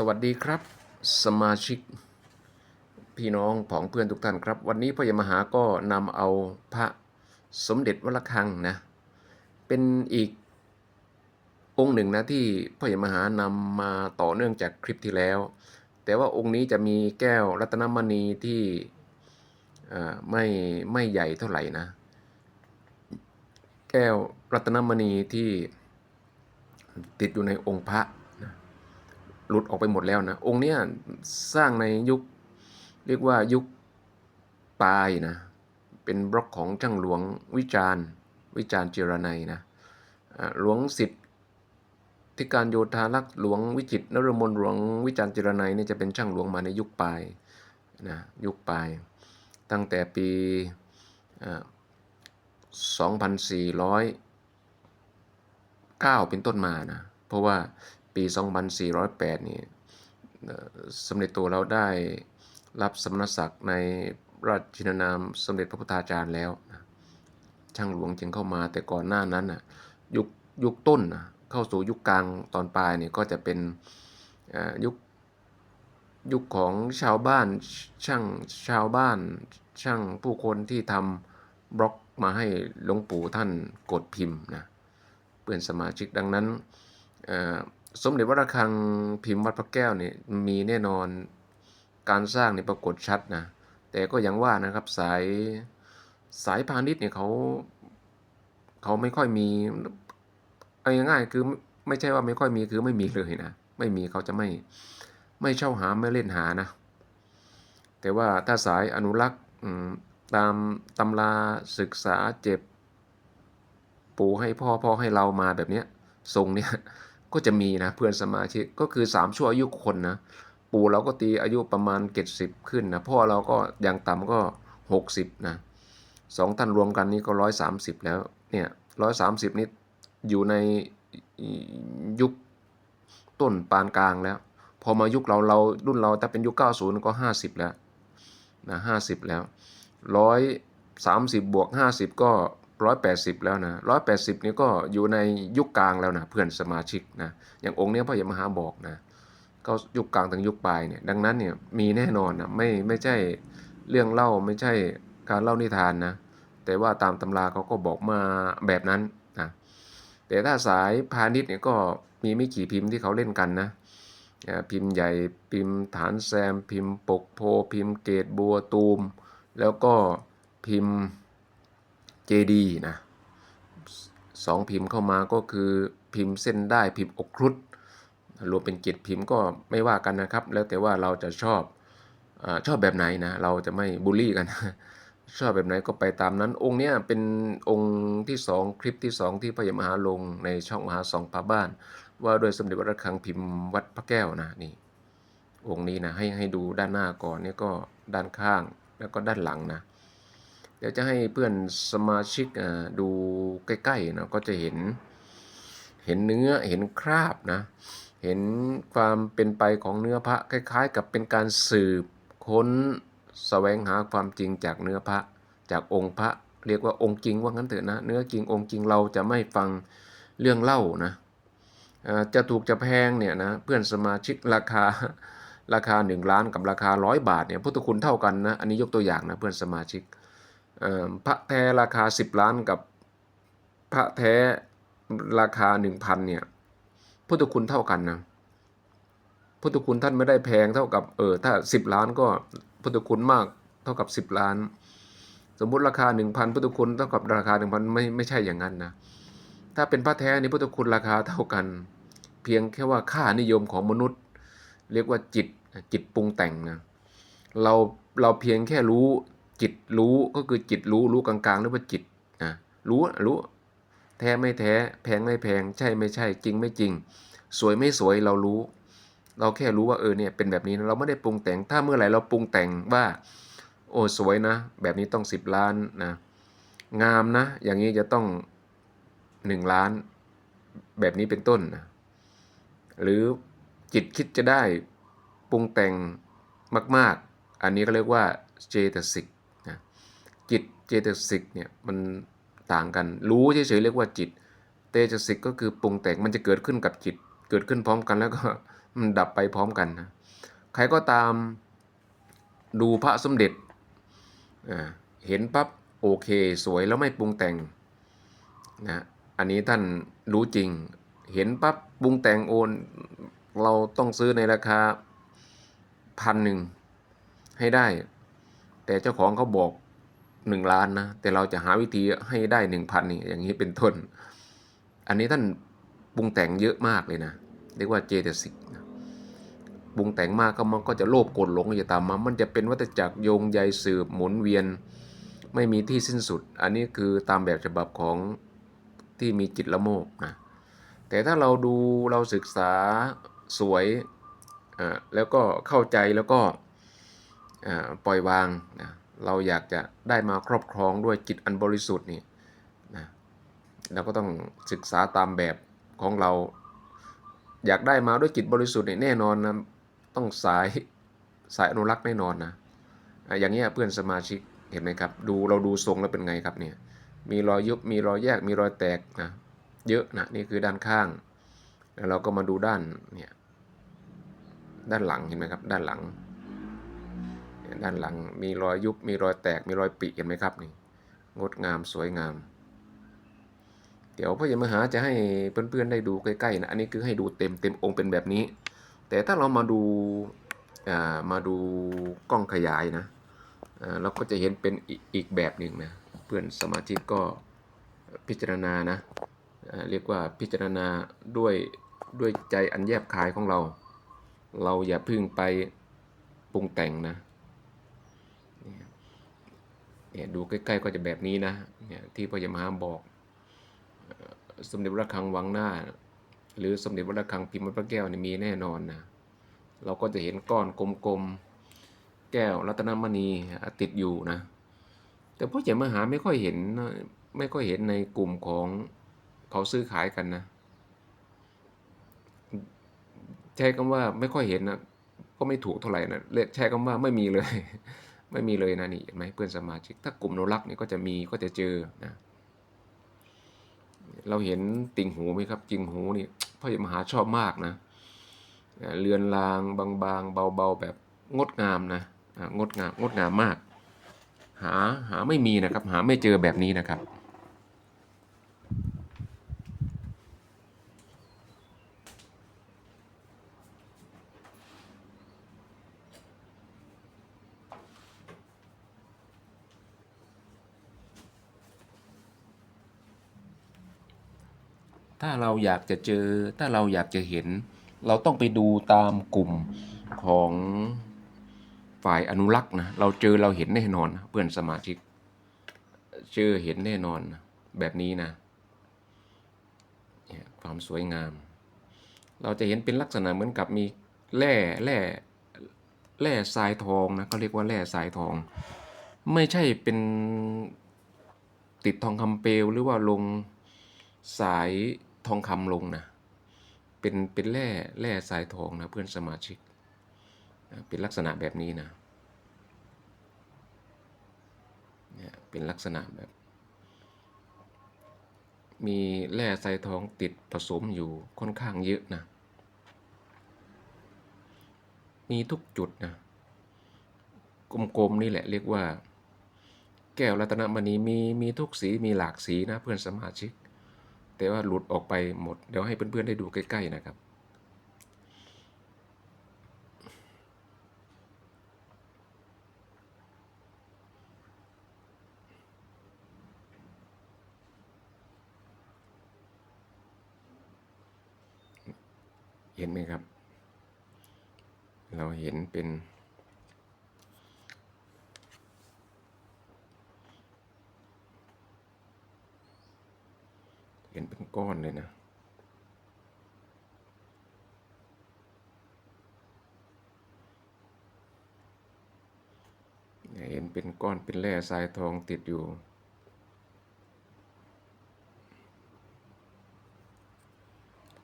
สวัสดีครับ สมาชิกพี่น้องผองเพื่อนทุกท่านครับ วันนี้พ่อใหญ่มหาก็นำเอาพระสมเด็จวัดระฆังนะ เป็นอีกองค์หนึ่งนะที่พ่อใหญ่มหานำมาต่อเนื่องจากคลิปที่แล้ว แต่ว่าองค์นี้จะมีแก้วรัตนมณีที่ไม่ไม่ใหญ่เท่าไหร่นะ แก้วรัตนมณีที่ติดอยู่ในองค์พระ หลุดออกไปหมดแล้วนะ องค์เนี้ยสร้างในยุคเรียกว่ายุคปลายนะ เป็นบล็อกของช่างหลวงวิจารณ์ วิจารณ์เจรนัยนะหลวงสิทธิ์ที่การโยธารักษ์หลวงวิจิตนรมนหลวงวิจารณ์เจรนัยนี่จะเป็นช่างหลวงมาในยุคปลายนะยุคปลาย ตั้งแต่ปี2409 เป็นต้นมานะ เพราะว่า ปี 2408 นี่เอ่สมเด็จตัวเราได้รับสมณศักดิ์ในราชินานามสมเด็จพระพุทธาจารย์แล้วนะช่างหลวงจึงเข้ามาแต่ก่อนหน้านั้นน่ะยุคยุคต้นนะเข้าสู่ยุคกลางตอนปลายนี่ก็จะเป็นยุคยุคของชาวบ้านช่างชาวบ้านช่างผู้คนที่ทำบล็อกมาให้หลวงปู่ท่านกดพิมพ์นะเพื่อนสมาชิกดังนั้น สมเด็จวัดระฆังพิมพ์วัดพระแก้วเนี่ยมีแน่นอนการสร้างเนี่ยปรากฏชัดนะแต่ก็อย่างว่านะครับสายสายพาณิชย์เนี่ยเขาเขาไม่ค่อยมีเอาง่ายๆคือไม่ใช่ว่าไม่ค่อยมีคือไม่มีเลยนะไม่มีเขาจะไม่ไม่เช่าหาไม่เล่นหานะ แต่ว่าถ้าสายอนุรักษ์ตามตำราศึกษาเจ็บ ปู่ให้พ่อพ่อให้เรามาแบบเนี้ยทรงเนี้ย ก็จะมีนะเพื่อนสมาชิกก็คือสามชั่วอายุคนนะปู่เราก็ตีอายุประมาณเจ็ดสิบขึ้นนะพ่อเราก็อย่างต่ำก็หกสิบนะสองท่านรวมกันนี่ก็ร้อยสามสิบแล้วเนี่ยร้อยสามสิบนี่อยู่ในยุคต้นปานกลางแล้ว พอมายุคเราเรารุ่นเราแต่เป็นยุคเก้าศูนย์ก็ห้าสิบแล้วนะห้าสิบแล้วร้อยสามสิบบวกห้าสิบก็ ร้อยแปดสิบแล้วนะร้อยแปดสิบนี่ก็อยู่ในยุคกลางแล้วนะเพื่อนสมาชิกนะอย่างองค์เนี้ยพ่อใหญ่มหาบอกนะก็ยุคกลางถึงยุคปลายเนี่ยดังนั้นเนี่ยมีแน่นอนนะไม่ไม่ใช่เรื่องเล่าไม่ใช่การเล่านิทานนะแต่ว่าตามตำราเขาก็บอกมาแบบนั้นนะแต่ถ้าสายพาณิชย์เนี่ยก็มีไม่กี่พิมพ์ที่เขาเล่นกันนะพิมพ์ใหญ่พิมพ์ฐานแซม พิมพ์ปกโพ พิมพ์เกตบัวตูม แล้วก็พิมพ์ เจดีนะสองพิมพ์เข้ามาก็คือพิมพ์เส้นได้พิมพ์อกครุฑรวมเป็นเจ็ดพิมพ์ก็ไม่ว่ากันนะครับ แล้วแต่ว่าเราจะชอบอชอบแบบไหนนะ เราจะไม่บูลลี่กัน ชอบแบบไหนก็ไปตามนั้น องค์เนี้ยเป็นองค์ที่สองคลิปที่สองที่พระยามหาลงในช่องมหาสองพาบ้าน ว่าโดยสมเด็จวัดระฆังพิมพ์วัดพระแก้วนะนี่องค์นี้นะให้ให้ดูด้านหน้าก่อนนี่ก็ด้านข้างแล้วก็ด้านหลังนะ เดี๋ยวจะให้เพื่อนสมาชิกดูใกล้ๆนะก็จะเห็น เห็นเนื้อเห็นคราบนะ เห็นความเป็นไปของเนื้อพระคล้าย ๆ กับเป็นการสืบค้นแสวงหาความจริงจากเนื้อพระจากองค์พระเรียกว่าองค์จริงว่างั้นเถอะนะเนื้อจริงองค์จริงเราจะไม่ฟังเรื่องเล่านะจะถูกจะแพงเนี่ยนะเพื่อนสมาชิกราคาราคา 1 ล้านกับราคาร้อยบาทเนี่ยพุทธคุณเท่ากันนะอันนี้ยกตัวอย่างนะเพื่อนสมาชิก พระแท้ราคา 10 ล้านกับพระแท้ราคา 1,000เนี่ยพุทธคุณเท่ากันนะพุทธคุณท่านไม่ได้แพงเท่ากับเออถ้าสิบล้านก็พุทธคุณมากเท่ากับสิบล้าน สมมุติราคาหนึ่งพันพุทธคุณเท่ากับราคาหนึ่งพันไม่ไม่ใช่อย่างนั้นนะถ้าเป็นพระแท้นี่พุทธคุณราคาเท่ากัน เพียงแค่ว่าค่านิยมของมนุษย์ เรียกว่าจิตจิตปรุงแต่งนะเราเราเพียงแค่รู้ จิตรู้ก็คือจิตรู้รู้กลางๆเรียกว่าจิตนะรู้รู้แท้ไม่แท้แพงไม่แพงใช่ไม่ใช่จริงไม่จริง สวยไม่สวยเรารู้ เราแค่รู้ว่าเออเนี่ยเป็นแบบนี้นะเราไม่ได้ปรุงแต่งถ้าเมื่อไหร่เราปรุงแต่งว่า โอ้สวยนะ แบบนี้ต้องสิบล้านนะงามนะ อย่างนี้จะต้องหนึ่งล้าน แบบนี้เป็นต้นนะหรือจิตคิดจะได้ปรุงแต่งมาก ๆ อันนี้ก็เรียกว่าเจตสิก จิตเจตสิกเนี่ยมันต่างกัน รู้เฉยๆเรียกว่าจิต เตจสิกก็คือปรุงแต่งมันจะเกิดขึ้นกับจิต เกิดขึ้นพร้อมกันแล้วก็มันดับไปพร้อมกันนะใครก็ตามดูพระสมเด็จอ่าเห็นปั๊บโอเคสวยแล้วไม่ปรุงแต่งนะอันนี้ท่านรู้จริง เห็นปั๊บปรุงแต่งโอนเราต้องซื้อในราคาพันหนึ่งให้ได้ แต่เจ้าของเขาบอก หนึ่งล้านนะ แต่เราจะหาวิธีให้ได้หนึ่งพันนี่อย่างนี้เป็นต้น อันนี้ท่านปรุงแต่งเยอะมากเลยนะ เรียกว่าเจตสิกนะปรุงแต่งมากก็มันก็จะโลภโกรธหลงจะตามมา มันจะเป็นวัฏจักรโยงใยสืบหมุนเวียน ไม่มีที่สิ้นสุด อันนี้คือตามแบบฉบับของที่มีจิตละโมบนะ แต่ถ้าเราดูเราศึกษาสวยอ่าแล้วก็เข้าใจแล้วก็อ่าปล่อยวางนะ เราอยากจะได้มาครอบครองด้วยจิตอันบริสุทธิ์นี่นะเราก็ต้องศึกษาตามแบบของเรา อยากได้มาด้วยจิตบริสุทธิ์นี่แน่นอนนะต้องสายสายอนุรักษ์แน่นอนนะอย่างเงี้เพื่อนสมาชิกเห็นไหมครับ ดูเราดูทรงแล้วเป็นไงครับเนี่ยมีรอยยุบมีรอยแยกมีรอยแตกนะเยอะนะนี่คือด้านข้าง แล้วเราก็มาดูด้านเนี่ยด้านหลังเห็นไหมครับด้านหลัง ด้านหลังมีรอยยุบมีรอยแตกมีรอยปิเห็นไหมครับนี่งดงามสวยงาม เดี๋ยวพ่อใหญ่มหาจะให้เพื่อนๆได้ดูใกล้ๆนะอันนี้คือให้ดูเต็มเต็มองค์เป็นแบบนี้ แต่ถ้าเรามาดูอ่ามาดูกล้องขยายนะเราก็จะเห็นเป็นอีกอีกแบบหนึ่งนะเพื่อนสมาชิกก็พิจารณานะเรียกว่าพิจารณาด้วยด้วยใจอันแยบคายของเรา เราอย่าพึ่งไปปรุงแต่งนะ เนี่ยดูใกล้ๆก็จะแบบนี้นะเนี่ยที่พ่อใหญ่มหาบอกสมเด็จพระระฆังวังหน้า หรือสมเด็จพระระฆังพิมพ์วัดพระแก้วเนี่ยมีแน่นอนนะเราก็จะเห็นก้อนกลมๆแก้วรัตนมณีติดอยู่นะ แต่พ่อใหญ่มหาไม่ค่อยเห็นไม่ค่อยเห็นในกลุ่มของเขาซื้อขายกันนะ ใช้คำว่าไม่ค่อยเห็นนะก็ไม่ถูกเท่าไหร่นะเรียกใช้คำว่าไม่มีเลย ไม่มีเลยนะนี่เห็นไหมเพื่อนสมาชิก ถ้ากลุ่มโนรักนี่ก็จะมีก็จะเจอนะเราเห็นติ่งหูไหมครับจิงหูนี่พ่อใหญ่มหาชอบมากนะเอ่อเรือนรางบางๆ เบาๆ แบบงดงามนะงดงามงดงามมาก หาหาไม่มีนะครับ หาไม่เจอแบบนี้นะครับ ถ้าเราอยากจะเจอ ถ้าเราอยากจะเห็น เราต้องไปดูตามกลุ่มของฝ่ายอนุรักษ์นะ เราเจอเราเห็นแน่นอนเพื่อนสมาชิก เจอเห็นแน่นอนแบบนี้นะความสวยงาม เราจะเห็นเป็นลักษณะเหมือนกับมีแร่แร่แร่ทรายทองนะเขาเรียกว่าแร่ทรายทอง ไม่ใช่เป็นติดทองคำเปลวหรือว่าลงสาย ทองคำลงนะ เป็นเป็นแร่แร่สายทองนะเพื่อนสมาชิกนะเป็นลักษณะแบบนี้นะเนี่ยเป็นลักษณะแบบ มีแร่สายทองติดผสมอยู่ค่อนข้างเยอะนะ มีทุกจุดนะกลมๆนี่แหละเรียกว่า แก้วรัตนมณีมีมีทุกสีมีหลากสีนะเพื่อนสมาชิก แต่ว่าหลุดออกไปหมด เดี๋ยวให้เพื่อนๆได้ดูใกล้ ๆ นะครับ เห็นไหมครับ เราเห็นเป็น เห็นเป็นก้อนเลยนะ เห็นเป็นก้อนเป็นแร่ทรายทองติดอยู่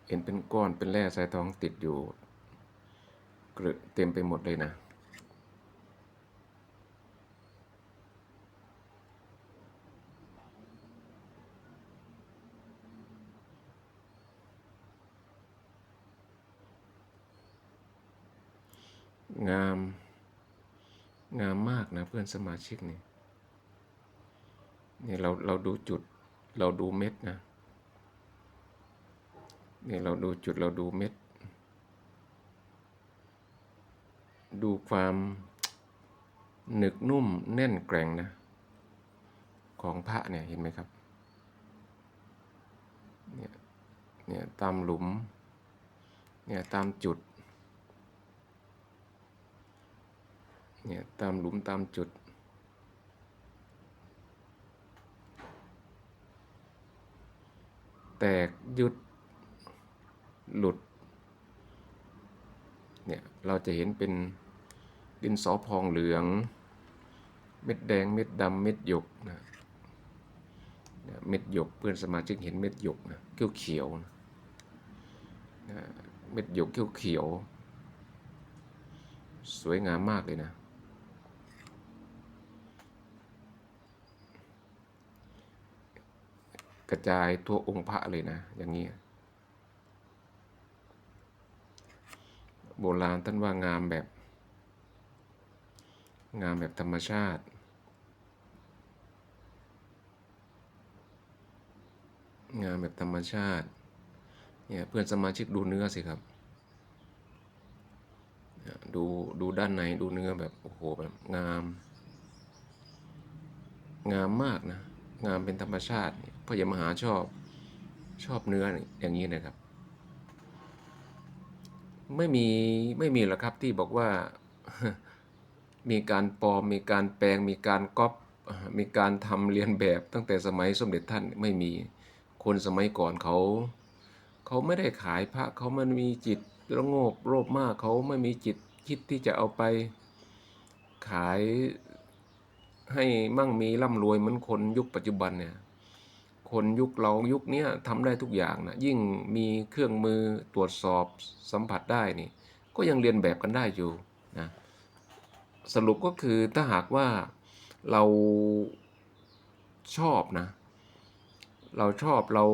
เห็นเป็นก้อนเป็นแร่ทรายทองติดอยู่เกลือเต็มไปหมดเลยนะ งาม งามมากนะเพื่อนสมาชิกนี่นี่เราเราดูจุดเราดูเม็ดนะนี่เราดูจุดเราดูเม็ด ดูความหนึกนุ่มแน่นแกร่งนะ ของพระเนี่ยเห็นไหมครับเนี่ยเนี่ยตามหลุมเนี่ยตามจุด เนี่ยตามหลุมตามจุด แตกยุดหลุดเนี่ยเราจะเห็นเป็นดินสอพองเหลือง เม็ดแดงเม็ดดำเม็ดหยกนะเม็ดหยกเพื่อนสมาชิกเห็นเม็ดหยกนะเขียวเขียวนะเม็ดหยกเขียวเขียว สวยงามมากเลยนะ กระจายทั่วองค์พระเลยนะ อย่างนี้ โบราณท่านว่างามแบบ งามแบบธรรมชาติ งามแบบธรรมชาติ เนี่ยเพื่อนสมาชิกดูเนื้อสิครับ ดูดูด้านในดูเนื้อแบบ โอ้โหแบบงาม งามมากนะ งามเป็นธรรมชาติเนี่ยพ่อใหญ่มหาชอบชอบเนื้ออย่างนี้นะครับ ไม่มีไม่มีหรอกครับที่บอกว่ามีการปลอมมีการแปลงมีการก๊อปมีการทำเรียนแบบตั้งแต่สมัยสมเด็จท่านไม่มีคนสมัยก่อนเขา เขาไม่ได้ขายพระเขามันมีจิตระโงบโลภมากเขาไม่มีจิตคิดที่จะเอาไปขาย ให้มั่งมีร่ำรวยเหมือนคนยุคปัจจุบันเนี่ยคนยุคเรายุคเนี้ยทำได้ทุกอย่างนะยิ่งมีเครื่องมือตรวจสอบสัมผัสได้นี่ ก็ยังเรียนแบบกันได้อยู่นะสรุปก็คือถ้าหากว่าเราชอบนะ เราชอบเรา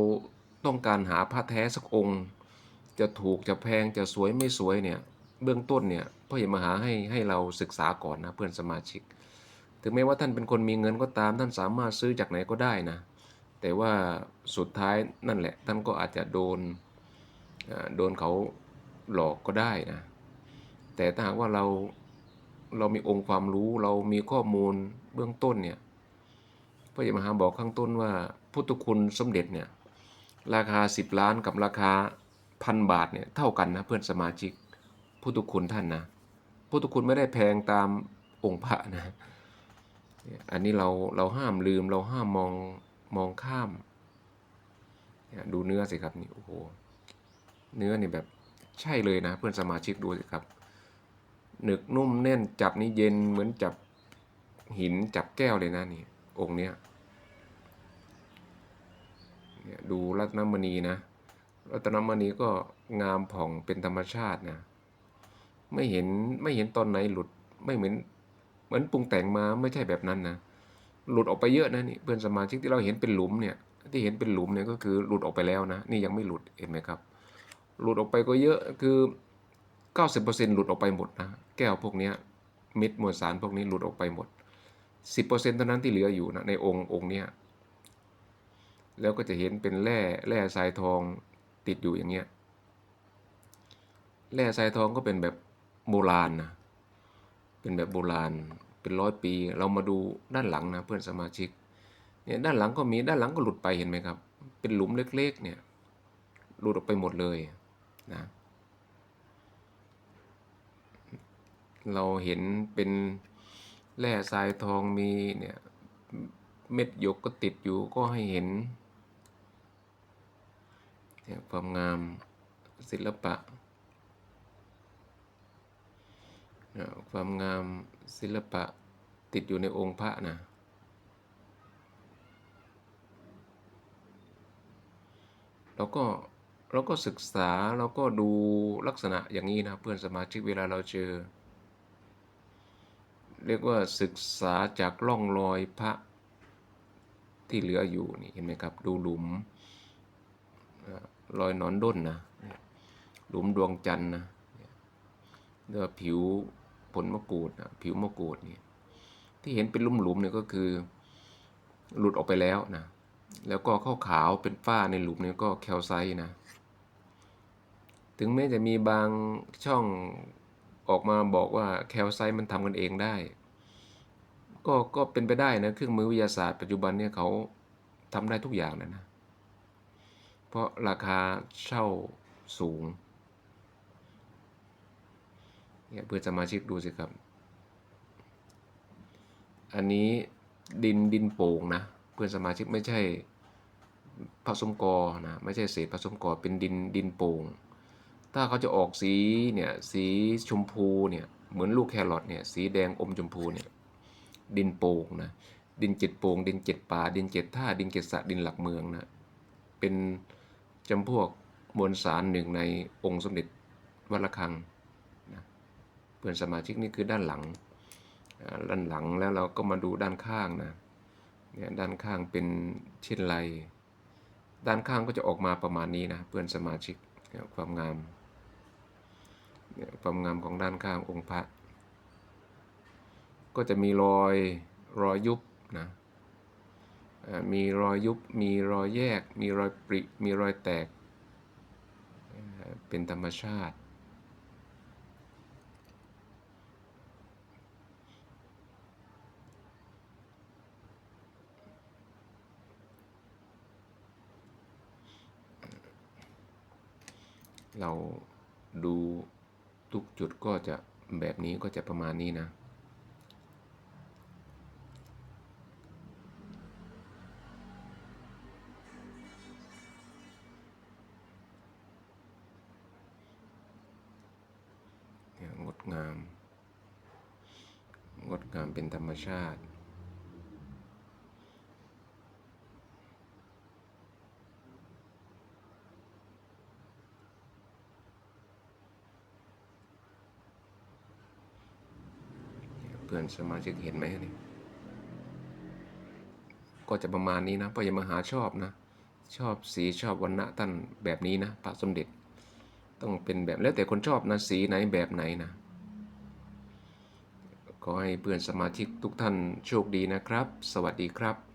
ต้องการหาพระแท้สักองค์ จะถูกจะแพงจะสวยไม่สวยเนี่ย เบื้องต้นเนี่ยพ่อใหญ่มหาให้ให้เราศึกษาก่อนนะเพื่อนสมาชิก ถึงแม้ว่าท่านเป็นคนมีเงินก็ตามท่านสามารถซื้อจากไหนก็ได้นะ แต่ว่าสุดท้ายนั่นแหละ ท่านก็อาจจะโดนโดนเขาหลอกก็ได้นะ แต่ถ้าหากว่าเราเรามีองค์ความรู้เรามีข้อมูลเบื้องต้นเนี่ยพระยมหาบอกข้างต้นว่าพุทธคุณสมเด็จเนี่ยราคา 10 ล้านกับราคาพันบาทเนี่ยเท่ากันนะเพื่อนสมาชิกพุทธคุณท่านนะพุทธคุณไม่ได้แพงตามองค์พระนะ อันนี้เราเราห้ามลืมเราห้ามมองมองข้าม ดูเนื้อสิครับนี่โอ้โหเนื้อนี่แบบใช่เลยนะเพื่อนสมาชิกดูสิครับ หนึกนุ่มแน่นจับนี่เย็นเหมือนจับหินจับแก้วเลยนะนี่องค์เนี้ยดูรัตนมณีนะ รัตนมณีก็งามผ่องเป็นธรรมชาตินะ ไม่เห็นไม่เห็นตอนไหนหลุดไม่เหมือน เหมือนปรุงแต่งมาไม่ใช่แบบนั้นนะหลุดออกไปเยอะนะนี่เพื่อนสมาชิกที่เราเห็นเป็นหลุมเนี่ยที่เห็นเป็นหลุมเนี่ยก็คือหลุดออกไปแล้วนะนี่ยังไม่หลุดเห็นไหมครับ หลุดออกไปก็เยอะคือ 90%หลุดออกไปหมดนะแก้วพวกนี้เม็ดมวลสารพวกนี้หลุดออกไปหมด 10%เท่านั้นที่เหลืออยู่นะในองค์องค์เนี้ยแล้วก็จะเห็นเป็นแร่แร่ทรายทองติดอยู่อย่างเงี้ยแร่ทรายทองก็เป็นแบบโบราณนะ เป็นแบบโบราณเป็นร้อยปี เรามาดูด้านหลังนะเพื่อนสมาชิกเนี่ยด้านหลังก็มีด้านหลังก็หลุดไปเห็นไหมครับ เป็นหลุมเล็กๆเนี่ยหลุดออกไปหมดเลยนะเราเห็นเป็นแร่ทรายทองมีเนี่ยเม็ดหยกก็ติดอยู่ก็ให้เห็นเนี่ยความงามศิลปะนะ ความงามศิลปะติดอยู่ในองค์พระนะเราก็เราก็ศึกษาเราก็ดูลักษณะอย่างนี้นะเพื่อนสมาชิกเวลาเราเจอ เรียกว่าศึกษาจากร่องรอยพระที่เหลืออยู่นี่เห็นไหมครับ ดูหลุมอ่ารอยหนอนด้นนะ หลุมดวงจันทร์นะเนื้อผิว ผลมะกรูดนะผิวมะกรูดนี่ที่เห็นเป็นหลุมๆเนี่ยก็คือ หลุดออกไปแล้วนะแล้วก็ข้าวขาวเป็นฝ้าในหลุมเนี่ยก็แคลไซต์นะ ถึงแม้จะมีบางช่องออกมาบอกว่าแคลไซต์มันทำกันเองได้ ก็ก็เป็นไปได้นะเครื่องมือวิทยาศาสตร์ปัจจุบันเนี่ยเขาทำได้ทุกอย่างนะนะ เพราะราคาเช่าสูง เนี่ยเพื่อนสมาชิกดูสิครับ อันนี้ดินดินโป่งนะ เพื่อนสมาชิกไม่ใช่ผสมกอนะไม่ใช่เศษผสมกอเป็นดินดินโป่งถ้าเขาจะออกสีเนี่ยสีชมพูเนี่ยเหมือนลูกแครอทเนี่ยสีแดงอมชมพูเนี่ยดินโป่งนะดินเจ็ดโป่งดินเจ็ดป่า ดินเจ็ดท่าดินเจ็ดสระดินหลักเมืองนะเป็นจำพวกมวลสารหนึ่งในองค์สมเด็จวัดระฆัง เพื่อนสมาชิกนี่คือด้านหลังด้านหลังแล้วเราก็มาดูด้านข้างนะเนี่ยด้านข้างเป็นเช่นไร ด้านข้างก็จะออกมาประมาณนี้นะเพื่อนสมาชิกความงามความงามของด้านข้างองค์พระ ก็จะมีรอยรอยยุบนะมีรอยยุบ มีรอยแยก มีรอยปริ มีรอยแตก เป็นธรรมชาติ เราดูทุกจุดก็จะแบบนี้ก็จะประมาณนี้นะ งดงาม งดงามเป็นธรรมชาติ เพื่อนสมาชิกเห็นไหมนี่ก็จะประมาณนี้นะพระยมหาชอบนะ ชอบสีชอบวันณะท่านแบบนี้นะพระสมเด็จ ต้องเป็นแบบแล้วแต่คนชอบนะสีไหนแบบไหนนะขอให้เพื่อนสมาชิกทุกท่านโชคดีนะครับ สวัสดีครับ